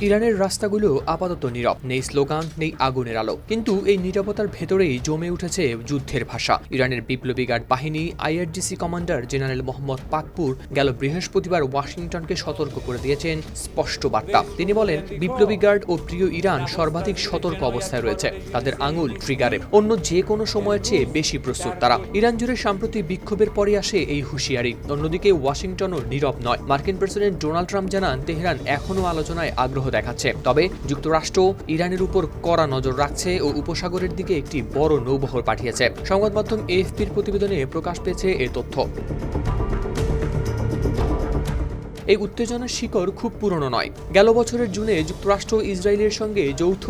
ইরানের রাস্তাগুলো আপাতত নীরব। নেই স্লোগান, নেই আগুনের আলো। কিন্তু এই নীরবতার ভেতরেই জমে উঠেছে যুদ্ধের ভাষা। ইরানের বিপ্লবী গার্ড বাহিনী, IRGC commander general Mohammad Pakpour, গেল বৃহস্পতিবার ওয়াশিংটনকে সতর্ক করে দিয়েছেন স্পষ্ট বার্তা। তিনি বলেন, বিপ্লবী গার্ড ও প্রিয় ইরান সর্বাধিক সতর্ক অবস্থায় রয়েছে। তাদের আঙুল ট্রিগারে। অন্য যে কোনো সময়ের চেয়ে বেশি প্রস্তুত তারা। ইরান জুড়ে সাম্প্রতিক বিক্ষোভের পরে আসে এই হুঁশিয়ারি। অন্যদিকে ওয়াশিংটনও নীরব নয়। মার্কিন প্রেসিডেন্ট ডোনাল্ড ট্রাম্প জানান, তেহরান এখনও আলোচনায় আগ্রহ। দেখাচ্ছে। তবে যুক্তরাষ্ট্র ইরানের উপর কড়া নজর রাখছে ও উপসাগরের দিকে একটি বড় নৌবহর পাঠিয়েছে। সংবাদ মাধ্যম এফপির প্রতিবেদনে প্রকাশ পেয়েছে এ তথ্য। এই উত্তেজনার শিকড় খুব পুরনো নয়। গেল বছরের জুনে যুক্তরাষ্ট্র ইসরায়েলের সঙ্গে যৌথ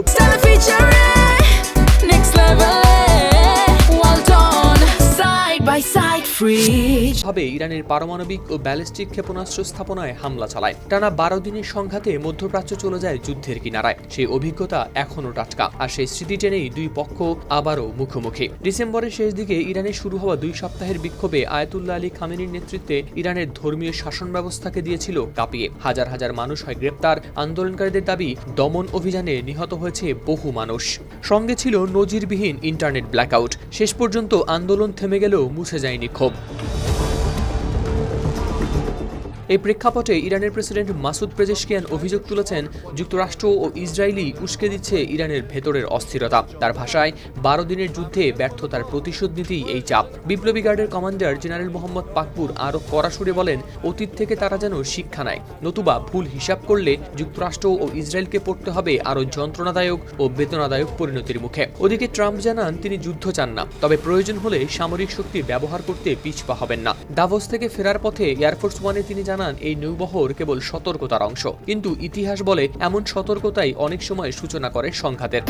by side, free. ভাবে ইরানের পারমাণবিক ও ব্যালিস্টিক ক্ষেপণাস্ত্র স্থাপনায় হামলা চালায়। টানা বারো দিনের সংঘাতে মধ্যপ্রাচ্য চলে যায় যুদ্ধের কিনারায়। সেই অভিজ্ঞতা এখনও টাটকা। আর সেই স্মৃতি টেনেই দুই পক্ষ আবারও মুখোমুখি। ডিসেম্বরের শেষ দিকে ইরানে শুরু হওয়া দুই সপ্তাহের বিক্ষোভে আয়াতুল্লাহ আলী খামেনির নেতৃত্বে ইরানের ধর্মীয় শাসন ব্যবস্থাকে দিয়েছিল কাঁপিয়ে। হাজার হাজার মানুষ হয় গ্রেপ্তার আন্দোলনকারীদের দাবি দমন অভিযানে নিহত হয়েছে বহু মানুষ। সঙ্গে ছিল নজিরবিহীন ইন্টারনেট ব্ল্যাকআউট। শেষ পর্যন্ত আন্দোলন থেমে গেলেও মুছে যায়নি ক্ষোভ এই প্রেক্ষাপটে ইরানের প্রেসিডেন্ট মাসুদ পেজেশকিয়ান অভিযোগ তুলেছেন, যুক্তরাষ্ট্র ও ইসরায়েলি উস্কে দিচ্ছে ইরানের ভেতরের অস্থিরতা। তার ভাষায়, বারো দিনের যুদ্ধে ব্যর্থতার প্রতিশোধ নিতেই এই চাপ। বিপ্লবী গার্ডের কমান্ডার জেনারেল মোহাম্মদ পাকপুর আরও কড়া সুরে বলেন, অতীত থেকে তারা যেন শিক্ষা নেয়, নতুবা ভুল হিসাব করলে যুক্তরাষ্ট্র ও ইসরায়েলকে পড়তে হবে আরও যন্ত্রণাদায়ক ও বেদনাদায়ক পরিণতির মুখে। ওদিকে ট্রাম্প জানান, তিনি যুদ্ধ চান না, তবে প্রয়োজন হলে সামরিক শক্তি ব্যবহার করতে পিছপা হবেন না। দাভোস থেকে ফেরার পথে এয়ারফোর্স ওয়ানে তিনি জানান এই নৌবহর কেবল সতর্কতার অংশ। কিন্তু ইতিহাস বলে, এমন সতর্কতাই অনেক সময় সূচনা করে সংঘাতের।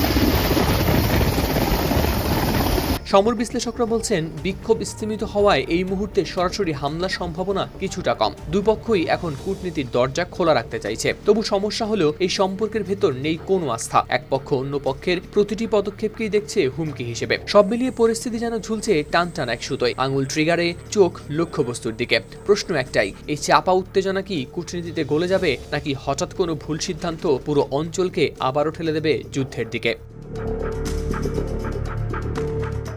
সমর বিশ্লেষকরা বলছেন, বিক্ষোভ স্থিমিত হওয়ায় এই মুহূর্তে সরাসরি হামলার সম্ভাবনা কিছুটা কম। দুপক্ষই এখন কূটনীতির দরজা খোলা রাখতে চাইছে। তবু সমস্যা হলেও এই সম্পর্কের ভেতর নেই কোনো আস্থা। এক পক্ষ অন্য পক্ষের প্রতিটি পদক্ষেপকেই দেখছে হুমকি হিসেবে। সব মিলিয়ে পরিস্থিতি যেন ঝুলছে টান টান এক সুতোয়। আঙুল ট্রিগারে চোখ লক্ষ্যবস্তুর দিকে। প্রশ্ন একটাই, এই চাপা উত্তেজনা কি কূটনীতিতে গলে যাবে, নাকি হঠাৎ কোনো ভুল সিদ্ধান্ত পুরো অঞ্চলকে আবারও ঠেলে দেবে যুদ্ধের দিকে?